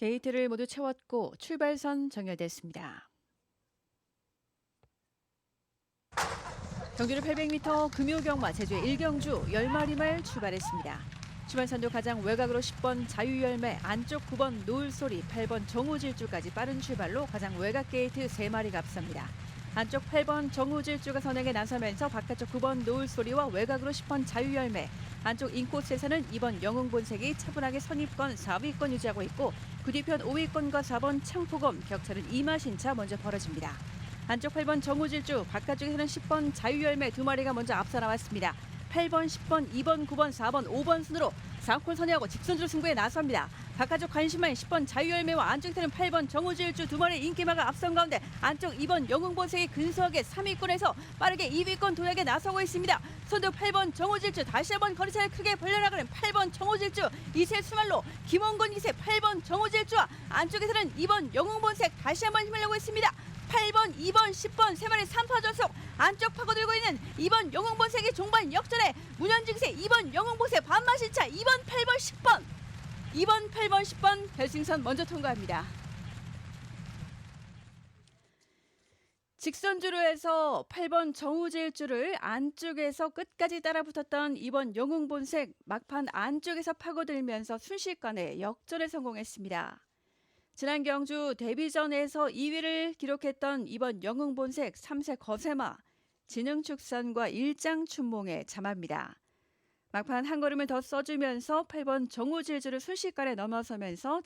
게이트를 모두 채웠고 출발선 정렬됐습니다. 경주를 800m 금요경마 제주의 1경주 10마리 말 출발했습니다. 출발선도 가장 외곽으로 10번 자유열매, 안쪽 9번 노을소리, 8번 정우질주까지 빠른 출발로 가장 외곽 게이트 3마리가 앞섭니다. 안쪽 8번 정우질주가 선행에 나서면서 바깥쪽 9번 노을소리와 외곽으로 10번 자유열매, 안쪽 인코스에서는 2번 영웅본색이 차분하게 선입권 4위권 유지하고 있고 그 뒤편 5위권과 4번 창포검 격차는 2마신차 먼저 벌어집니다. 안쪽 8번 정우질주, 바깥쪽에서는 10번 자유열매 두 마리가 먼저 앞서 나왔습니다. 8번, 10번, 2번, 9번, 4번, 5번 순으로 4콜 선회하고 직선주로 승부에 나섭니다. 바깥쪽 관심만 10번 자유열매와 안쪽에서는 8번 정우질주 두 마리 인기마가 앞선 가운데 안쪽 2번 영웅본색이 근소하게 3위권에서 빠르게 2위권 도약에 나서고 있습니다. 선두 8번 정우질주 다시 한번 거리차를 크게 벌려나가는 8번 정우질주 이세 수말로 김원건 이세 8번 정우질주와 안쪽에서는 2번 영웅본색 다시 한번 힘을 내고 있습니다. 8번, 2번, 10번 세 마리 3파 전속 안쪽 파고들고 있는 2번 영웅본색이 종반 역전에 문현직세 2번 영웅본색 반마신차 2번, 8번, 10번 2번, 8번, 10번 결승선 먼저 통과합니다. 직선주로 해서 8번 정우질주를 안쪽에서 끝까지 따라붙었던 2번 영웅본색 막판 안쪽에서 파고들면서 순식간에 역전에 성공했습니다. 지난 경주 데뷔전에서 2위를 기록했던 이번 영웅본색 3세 거세마 진흥축산과 일장춘몽의 자마입니다. 막판 한 걸음을 더 써주면서 8번 정우질주를 순식간에 넘어서면서